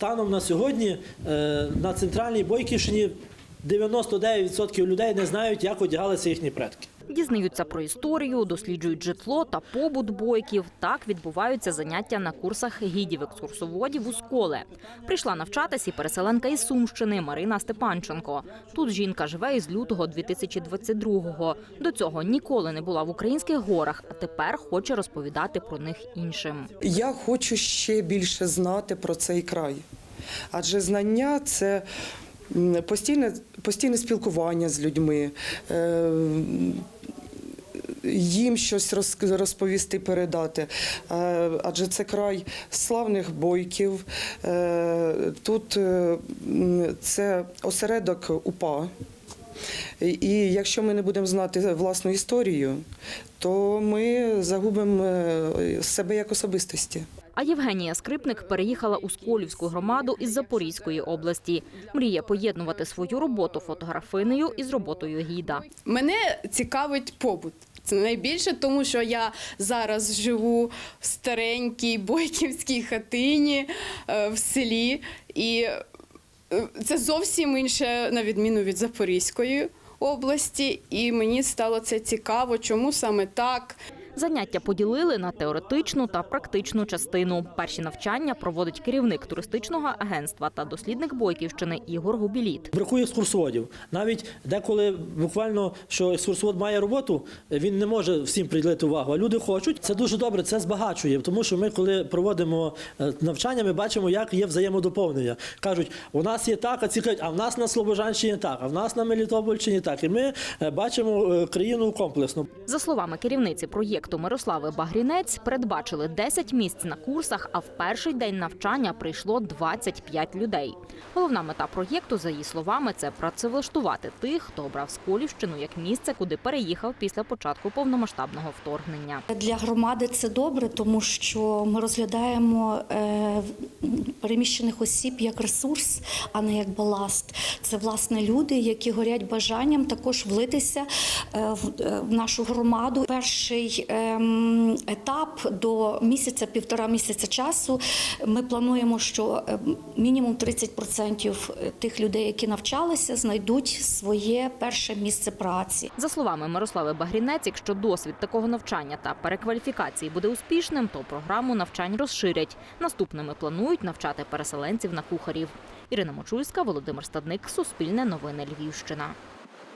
станом на сьогодні е, на центральній Бойківщині 99% людей не знають, як одягалися їхні предки. Дізнаються про історію, досліджують житло та побут бойків. Так відбуваються заняття на курсах гідів-екскурсоводів у сколе. Прийшла навчатись і переселенка із Сумщини Марина Степанченко. Тут жінка живе із лютого 2022-го. До цього ніколи не була в українських горах, а тепер хоче розповідати про них іншим. Я хочу ще більше знати про цей край. Адже знання це постійне, постійне спілкування з людьми. Їм щось роз- розповісти, передати. Е, Адже це край славних бойків. Е, Тут е, це осередок УПА. І якщо ми не будемо знати власну історію, то ми загубимо себе як особистості. А Євгенія Скрипник переїхала у Сколівську громаду із Запорізької області. Мріє поєднувати свою роботу фотографинею із роботою гіда. Мене цікавить побут. Це найбільше, тому що я зараз живу в старенькій бойківській хатині е, в селі, і е, це зовсім інше, на відміну від Запорізької області. І мені стало це цікаво, чому саме так. Заняття поділили на теоретичну та практичну частину. Перші навчання проводить керівник туристичного агентства та дослідник Бойківщини Ігор Губіліт. Бракує екскурсоводів. Навіть деколи буквально, що екскурсовод має роботу, він не може всім приділити увагу. А люди хочуть. Це дуже добре, це збагачує. Тому що ми, коли проводимо е, навчання, ми бачимо, як є взаємодоповнення. Кажуть, у нас є так, а ці кажуть, а в нас на Слобожанщині так, а в нас на Мелітопольщині так. І ми е, бачимо е, країну комплексно. За словами керівниці проєкту Мирослави Багрінець, передбачили 10 місць на курсах, а в перший день навчання прийшло 25 людей. Головна мета проєкту, за її словами, це працевлаштувати тих, хто обрав Сколівщину як місце, куди переїхав після початку повномасштабного вторгнення. Для громади це добре, тому що ми розглядаємо е, переміщених осіб як ресурс, а не як баласт. Це власне люди, які горять бажанням також влитися е, в, е, нашу громаду. Перший ем, етап до місяця, півтора місяця часу. Ми плануємо, що е, мінімум 30% тих людей, які навчалися, знайдуть своє перше місце праці. За словами Мирослави Багрінець, якщо досвід такого навчання та перекваліфікації буде успішним, то програму навчань розширять. Наступними планують навчати переселенців на кухарів. Ірина Мочульська, Володимир Стадник, Суспільне новини Львівщина.